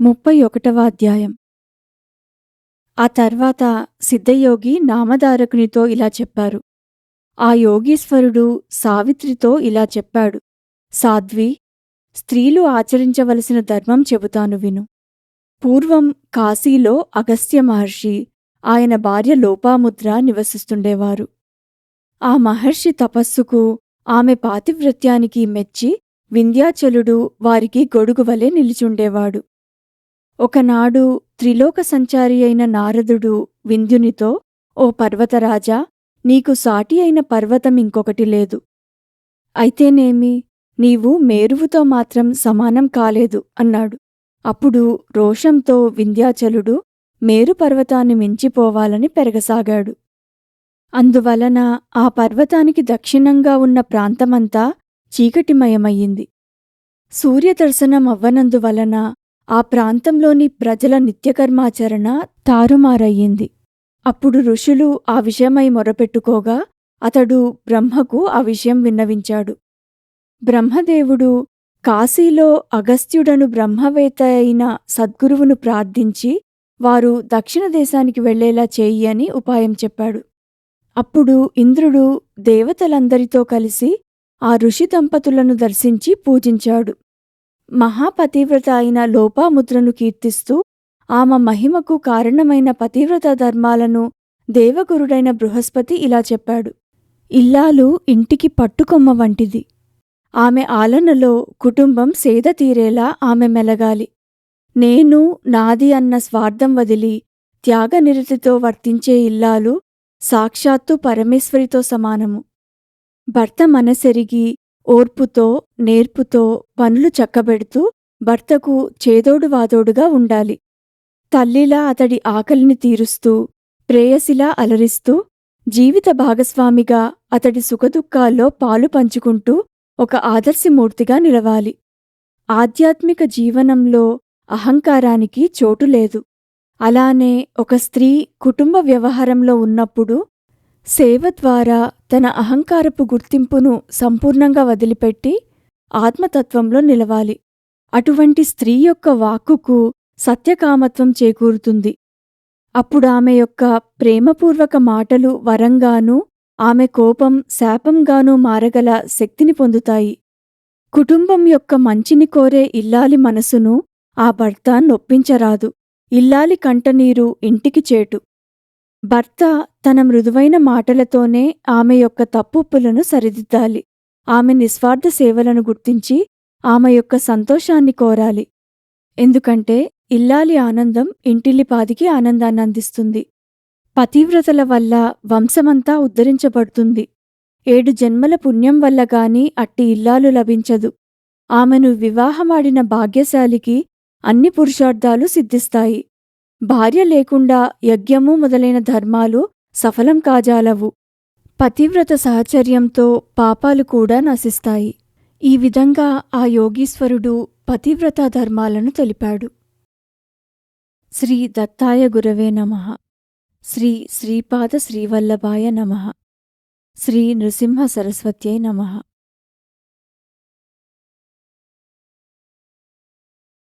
ముప్పై ఒకటవ అధ్యాయం. ఆ తర్వాత సిద్ధయోగి నామధారకునితో ఇలా చెప్పారు. ఆ యోగీశ్వరుడు సావిత్రితో ఇలా చెప్పాడు. సాధ్వి స్త్రీలు ఆచరించవలసిన ధర్మం చెబుతాను విను. పూర్వం కాశీలో అగస్త్య మహర్షి ఆయన భార్య లోపాముద్ర నివసిస్తుండేవారు. ఆ మహర్షి తపస్సుకు ఆమె పాతివ్రత్యానికి మెచ్చి వింధ్యాచలుడు వారికి గొడుగువలే నిలిచుండేవాడు. ఒకనాడు త్రిలోక సంచారి అయిన నారదుడు వింధ్యునితో ఓ పర్వతరాజా నీకు సాటి అయిన పర్వతం ఇంకొకటి లేదు. అయితేనేమి? నీవు మేరువుతో మాత్రం సమానం కాలేదు అన్నాడు. అప్పుడు రోషంతో వింధ్యాచలుడు మేరు పర్వతాన్ని మించిపోవాలని పెరగసాగాడు. అందువలన ఆ పర్వతానికి దక్షిణంగా ఉన్న ప్రాంతమంతా చీకటిమయమయ్యింది. సూర్యదర్శనం అవ్వనందువలన ఆ ప్రాంతంలోని ప్రజల నిత్యకర్మాచరణ తారుమారయ్యింది. అప్పుడు ఋషులు ఆ విషయమై మొరపెట్టుకోగా అతడు బ్రహ్మకు ఆ విషయం విన్నవించాడు. బ్రహ్మదేవుడు కాశీలో అగస్త్యుడను బ్రహ్మవేత్త అయిన సద్గురువును ప్రార్థించి వారు దక్షిణ దేశానికి వెళ్ళేలా చేయి అని ఉపాయం చెప్పాడు. అప్పుడు ఇంద్రుడు దేవతలందరితో కలిసి ఆ ఋషి దంపతులను దర్శించి పూజించాడు. మహాపతివ్రత అయిన లోపాముద్రను కీర్తిస్తూ ఆమె మహిమకు కారణమైన పతివ్రత ధర్మాలను దేవగురుడైన బృహస్పతి ఇలా చెప్పాడు. ఇల్లాలు ఇంటికి పట్టుకొమ్మ వంటిది. ఆమె ఆలనలో కుటుంబం సేద తీరేలా ఆమె మెలగాలి. నేను నాది అన్న స్వార్థం వదిలి త్యాగనిరతితో వర్తించే ఇల్లాలు సాక్షాత్తు పరమేశ్వరితో సమానము. భర్త మనసెరిగి ఓర్పుతో నేర్పుతో పనులు చక్కబెడుతూ భర్తకు చేదోడు వాదోడుగా ఉండాలి. తల్లిలా అతడి ఆకలిని తీరుస్తూ ప్రేయసిలా అలరిస్తూ జీవిత భాగస్వామిగా అతడి సుఖదుఖాల్లో పాలు పంచుకుంటూ ఒక ఆదర్శమూర్తిగా నిలవాలి. ఆధ్యాత్మిక జీవనంలో అహంకారానికి చోటు లేదు. అలానే ఒక స్త్రీ కుటుంబ వ్యవహారంలో ఉన్నప్పుడు సేవ ద్వారా తన అహంకారపు గుర్తింపును సంపూర్ణంగా వదిలిపెట్టి ఆత్మతత్వంలో నిలవాలి. అటువంటి స్త్రీ యొక్క వాక్కుకు సత్యకామత్వం చేకూరుతుంది. అప్పుడామె యొక్క ప్రేమపూర్వక మాటలు వరంగానూ ఆమె కోపం శాపంగానూ మారగల శక్తిని పొందుతాయి. కుటుంబం యొక్క మంచిని కోరే ఇల్లాలి మనసును ఆ భర్త నొప్పించరాదు. ఇల్లాలి కంటనీరు ఇంటికి చేటు. భర్త తన మృదువైన మాటలతోనే ఆమె యొక్క తప్పులను సరిదిద్దాలి. ఆమె నిస్వార్థ సేవలను గుర్తించి ఆమె యొక్క సంతోషాన్ని కోరాలి. ఎందుకంటే ఇల్లాలి ఆనందం ఇంటిల్లిపాదికి ఆనందాన్ని అందిస్తుంది. పతివ్రతల వల్ల వంశమంతా ఉద్ధరించబడుతుంది. ఏడు జన్మల పుణ్యం వల్ల గాని అట్టి ఇల్లాలు లభించదు. ఆమెను వివాహమాడిన భాగ్యశాలికి అన్ని పురుషార్థాలు సిద్ధిస్తాయి. భార్య లేకుండా యజ్ఞము మొదలైన ధర్మాలు సఫలం కాజాలవు. పతివ్రత సహచర్యంతో పాపాలు కూడా నశిస్తాయి. ఈ విధంగా ఆ యోగీశ్వరుడు పతివ్రత ధర్మాలను తెలిపాడు. శ్రీ దత్తాయ గురవే నమ. శ్రీ శ్రీపాద శ్రీవల్లభాయ నమ. శ్రీ నృసింహ సరస్వత్యై నమః.